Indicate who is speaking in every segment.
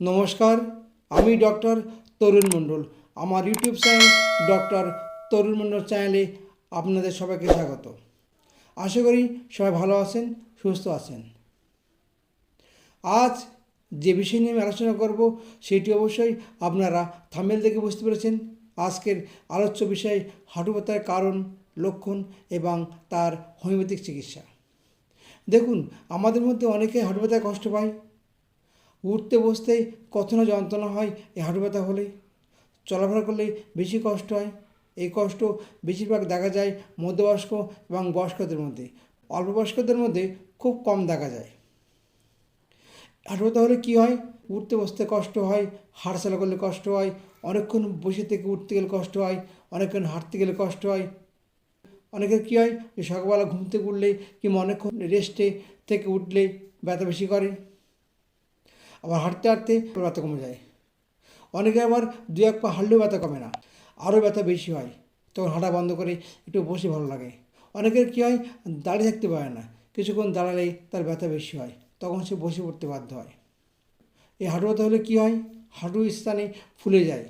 Speaker 1: নমস্কার, আমি ডক্টর তরুণ মণ্ডল। আমার YouTube channel doctor Tarun Mondal চ্যানেলে আপনাদের সবাইকে স্বাগত। আশা করি সবাই ভালো আছেন, সুস্থ আছেন। আজ যে বিষয় নিয়ে আমি আলোচনা করব, সেটি অবশ্যই আপনারা থামেল দেখে বুঝতে পেরেছেন। আজকের আলোচ্য বিষয় হাঁটু ব্যথার কারণ, লক্ষণ এবং তার হোমিওপ্যাথিক চিকিৎসা। দেখুন, আমাদের মধ্যে অনেকে হাঁটু ব্যথায় কষ্ট পায় উঠতে বসতে কত না যন্ত্রণা হয় এই হাঁটু ব্যথা হলে। চলাফেরা করলে বেশি কষ্ট হয় এই কষ্ট বেশিরভাগ দেখা যায় মধ্যবয়স্ক এবং বয়স্কদের মধ্যে। অল্প বয়স্কদের মধ্যে খুব কম দেখা যায়। হাঁটু ব্যথা হলে কী হয়? উঠতে বসতে কষ্ট হয়, হাঁটাচলা করলে কষ্ট হয়, অনেকক্ষণ বসে থেকে উঠতে গেলে কষ্ট হয়, অনেকক্ষণ হাঁটতে গেলে কষ্ট হয়। অনেকের কী হয়? সকালবেলা ঘুম থেকে উঠলে কিংবা অনেকক্ষণ রেস্টে থেকে উঠলে ব্যথা বেশি করে। আবার হাঁটতে হাঁটতে ব্যথা কমে যায়। অনেকে আবার দু এক পা হাঁটলেও ব্যথা কমে না, আরও ব্যথা বেশি হয়, তখন হাঁটা বন্ধ করে একটু বসে ভালো লাগে। অনেকের কী হয়, দাঁড়িয়ে থাকতে পারে না, কিছুক্ষণ দাঁড়ালেই তার ব্যথা বেশি হয়, তখন সে বসে পড়তে বাধ্য হয়। এই হাঁটু ব্যথা হলে কী হয় হাঁটু স্থানে ফুলে যায়,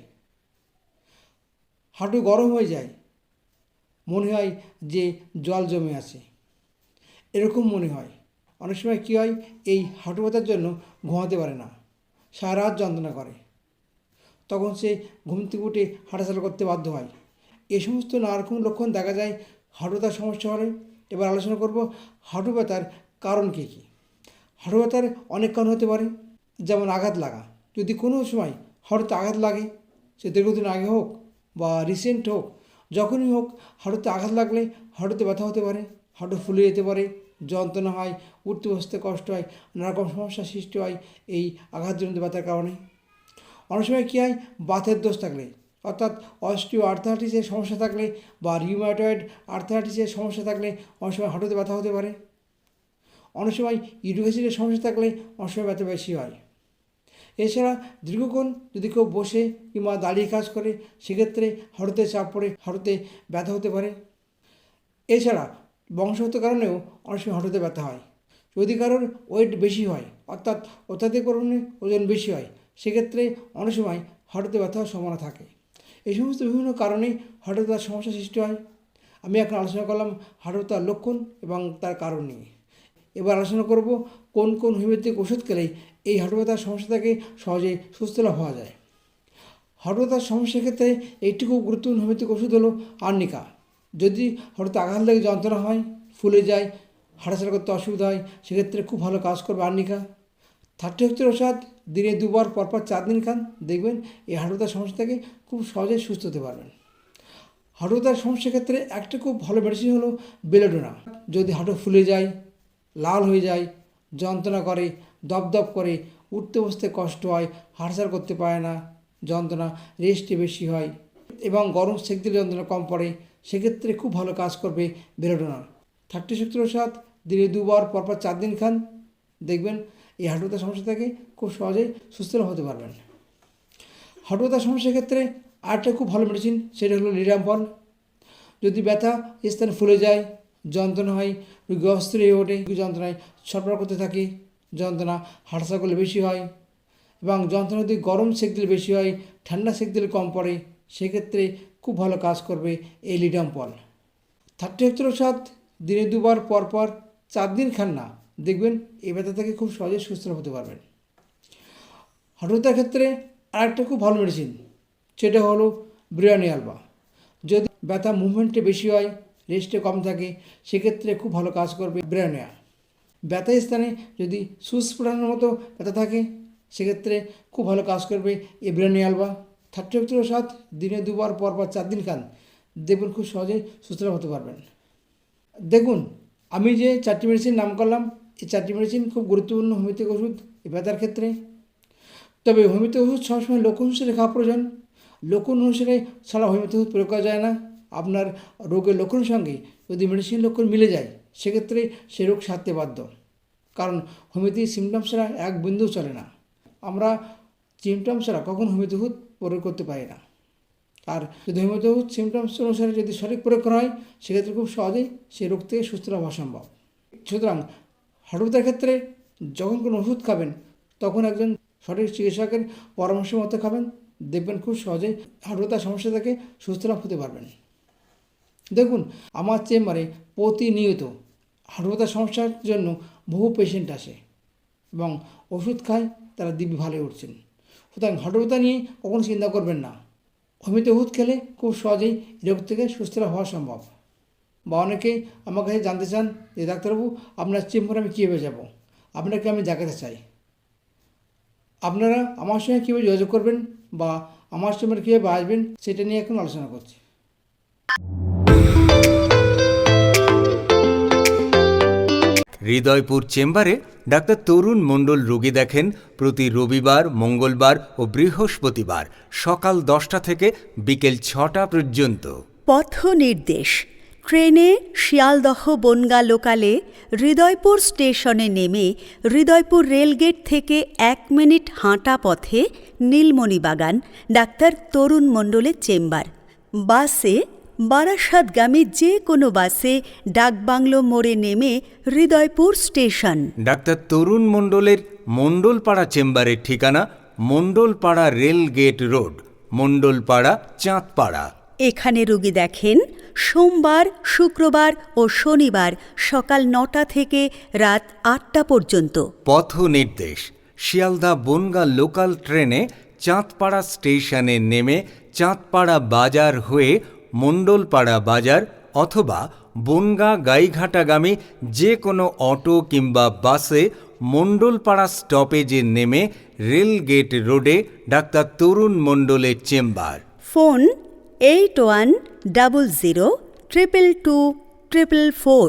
Speaker 1: হাঁটু গরম হয়ে যায়, মনে হয় যে জল জমে আছে, এরকম মনে হয়। অনেক সময় কী হয়, এই হাঁটু ব্যথার জন্য ঘুমাতে পারে না। সারা রাত যন্ত্রণা করে। তখন সে ঘুম থেকে উঠে হাঁটাচলা করতে বাধ্য হয়। এ সমস্ত নানা রকম লক্ষণ দেখা যায় হাঁটু ব্যথার সমস্যা হলে। এবার আলোচনা করব হাঁটু ব্যথার কারণ কী কী। হাঁটু ব্যথার অনেক কারণ হতে পারে, যেমন আঘাত লাগা। যদি কোনো সময় হাঁটুতে আঘাত লাগে, সে দীর্ঘদিন আগে হোক বা রিসেন্ট হোক, যখনই হোক হাঁটুতে আঘাত লাগলে হাঁটুতে ব্যথা হতে পারে, হাঁটু ফুলে যেতে পারে, যন্ত্রণা হয় উঠতে বসতে কষ্ট হয়, নানারকম সমস্যার সৃষ্টি হয়, এই আঘাতজনিত ব্যথার কারণে। অনেক সময় কী হয়, বাতের দোষ থাকলে, অর্থাৎ অস্টিও আর্থারাইটিসের সমস্যা থাকলে বা রিউম্যাটয়েড আর্থারাইটিসের সমস্যা থাকলে অনেক সময় হাঁটুতে ব্যথা হতে পারে। অনেক সময় ইউরিক সমস্যা থাকলে অনেক সময় ব্যথা বেশি হয়। এছাড়া দীর্ঘক্ষণ যদি কেউ বসে কিংবা দাঁড়িয়ে কাজ করে, সেক্ষেত্রে হাঁটুতে চাপ পড়ে হাঁটুতে ব্যথা হতে পারে। এছাড়া বংশগত কারণেও অনেক সময় হাঁটুতে ব্যথা হয়। যদি কারোর ওয়েট বেশি হয়, অর্থাৎ অত্যাধিক পরিমাণে ওজন বেশি হয়, সেক্ষেত্রে অনেক সময় হাঁটুতে ব্যথা সম্ভাবনা থাকে। এই সমস্ত বিভিন্ন কারণেই হঠাৎ ব্যথার সমস্যা সৃষ্টি হয়। আমি এখন আলোচনা করলাম ব্যথার লক্ষণ এবং তার কারণ নিয়ে। এবার আলোচনা করব কোন কোন হোমিওপ্যাথিক ওষুধ খেলে এই হাঁটু ব্যথার সমস্যা থেকে সহজে সুস্থ লাভ হওয়া যায়। হাঁটু ব্যথার সমস্যার ক্ষেত্রে একটি খুব গুরুত্বপূর্ণ হোমিওপ্যাথিক ওষুধ হলো আর্নিকা। যদি হঠাৎ আঘাত লেগে যন্ত্রণা হয়, ফুলে যায় হাঁটাচলা করতে অসুবিধা হয়, সেক্ষেত্রে খুব ভালো কাজ করবে আর্নিকা। থার্টি হচ্ছে ওষুধ দিনে দুবার, পরপর চার দিন খান। দেখবেন এই হাঁটুতার সমস্যা থেকে খুব সহজে সুস্থ হতে পারবেন। হাঁটুতার সমস্যার ক্ষেত্রে একটা খুব ভালো মেডিসিন হলো বেলোডোনা যদি হাঁটু ফুলে যায়, লাল হয়ে যায়, যন্ত্রণা করে, দপদপ করে, উঠতে বসতে কষ্ট হয় হাঁটাচলা করতে পারে না, যন্ত্রণা রেস্টে বেশি হয় এবং গরম সেক দিলে যন্ত্রণা কম পড়ে, সেক্ষেত্রে খুব ভালো কাজ করবে বেলোডোনা থার্টি সত্তর সাত দিনে দুবার, পরপর চার দিন খান। দেখবেন এই হাঁটুতার সমস্যা থেকে খুব সহজেই সুস্থ হতে পারবেন। হাঁটুতার সমস্যার ক্ষেত্রে আরেকটা খুব ভালো মেডিসিন সেটা হলো লিরাম্পল যদি ব্যথা স্থানে ফুলে যায়, যন্ত্রণা হয়, রোগী হয়ে ওঠে যন্ত্রণায় সরবরাহ করতে থাকে, যন্ত্রণা হাঁটাচলা করলে বেশি হয় এবং যন্ত্রণা যদি গরম সেক দিলে বেশি হয়, ঠান্ডা সেক দিলে কম পড়ে, সেক্ষেত্রে খুব ভালো কাজ করবে এই লিডাম্পল থার্টি হেক্টর সাত দিনে দুবার, পরপর চার দিন খান না, দেখবেন এই ব্যথা থেকে খুব সহজে সুস্থ হতে পারবেন। হাঁটুতার ক্ষেত্রে আরেকটা খুব ভালো মেডিসিন সেটা হলো বিরিয়ানি আলবা যদি ব্যথা মুভমেন্টে বেশি হয় রেস্টে কম থাকে, সেক্ষেত্রে খুব ভালো কাজ করবে ব্রেনিয়া ব্যথা স্থানে যদি সুস ফোটানোর মতো ব্যথা থাকে, সেক্ষেত্রে খুব ভালো কাজ করবে এই ব্রেনি আলবা থার্টি সত্তর সাত দিনে দুবার পর পর চার দিন খান, দেখবেন খুব সহজেই সুস্থ হতে পারবেন। দেখুন আমি যে চারটি মেডিসিন নাম করলাম, এই চারটি মেডিসিন খুব গুরুত্বপূর্ণ হোমিওপ্যাথিক ওষুধ ব্যথার ক্ষেত্রে। তবে হোমিওপ্যাথিক ওষুধ সবসময় লক্ষণ অনুসারে খাওয়া প্রয়োজন। লক্ষণ অনুসারে ছাড়া হোমিওপ্যাথিক ওষুধ প্রয়োগ করা যায় না। আপনার রোগের লক্ষণের সঙ্গে যদি মেডিসিন লক্ষণ মিলে যায়, সেক্ষেত্রে সে রোগ সারতে বাধ্য। কারণ হোমিওপ্যাথি সিমটমস ছাড়া এক বিন্দু চলে না। আমরা সিমটমস ছাড়া কখন হোমিওপ্যাথি ওষুধ প্রয়োগ করতে পারি না। আর যদি হোমিওপ্যাথি সিমটমস অনুসারে যদি সঠিক প্রয়োগ করা হয়, সেক্ষেত্রে খুব সহজেই সেই রোগ থেকে সুস্থ হওয়া সম্ভব সুতরাং হাঁটুতার ক্ষেত্রে যখন কোনো ওষুধ খাবেন, তখন একজন সঠিক চিকিৎসকের পরামর্শ মতো খাবেন, দেখবেন খুব সহজেই হাঁটুতার সমস্যা থেকে সুস্থ লাভ হতে পারবেন। দেখুন, আমার চেম্বারে প্রতিনিয়ত হাঁটুতার সমস্যার জন্য বহু পেশেন্ট আসে এবং ওষুধ খায়, তারা দিব্যি ভালো উঠছেন। সুতরাং হাঁটুতা নিয়ে কখনো চিন্তা করবেন না। হোমিওতে ওষুধ খেলে খুব সহজেই রোগ থেকে সুস্থ হওয়া সম্ভব। বা অনেকেই আমার কাছে জানতে চান যে, ডাক্তারবাবু, আপনার চেম্বারে আমি কীভাবে যাব? আপনাকে আমি দেখাতে চাই। আপনারা আমার সঙ্গে কীভাবে যোগাযোগ করবেন বা আমার চেম্বারে কীভাবে আসবেন, সেটা নিয়ে এখন আলোচনা করছি।
Speaker 2: হৃদয়পুর চেম্বারে ডাক্তার তরুণ মণ্ডল রোগী দেখেন প্রতি রবিবার, মঙ্গলবার ও বৃহস্পতিবার সকাল দশটা থেকে বিকেল ছটা পর্যন্ত।
Speaker 3: পথ নির্দেশ। ট্রেনে শিয়ালদহ বনগা লোকালে হৃদয়পুর স্টেশনে নেমে হৃদয়পুর রেলগেট থেকে এক মিনিট হাঁটা পথে নীলমণিবাগান, ডাক্তার তরুণ মণ্ডলের চেম্বার। বাসে বারাসাতগামী যে কোনো বাসে ডাকবাংলো মোড়ে নেমে হৃদয়পুর স্টেশন।
Speaker 2: ডাক্তার তরুণ মণ্ডলের মণ্ডলপাড়া চেম্বারের ঠিকানা Mondalpara rail gate road Mondalpara Chandpara.
Speaker 3: এখানে রুগী দেখেন সোমবার শুক্রবার ও শনিবার সকাল নটা থেকে রাত আটটা পর্যন্ত।
Speaker 2: পথ নির্দেশ শিয়ালদা বনগা লোকাল ট্রেনে চাঁদপাড়া স্টেশনে নেমে চাঁদপাড়া বাজার হয়ে মণ্ডলপাড়া বাজার অথবা বনগা গাইঘাটাগামী যে কোনো অটো কিংবা বাসে মণ্ডলপাড়া স্টপেজে নেমে রেলগেট রোডে ডাক্তার তরুণ মণ্ডলের chamber.
Speaker 3: Phone eight one double zero triple two triple four.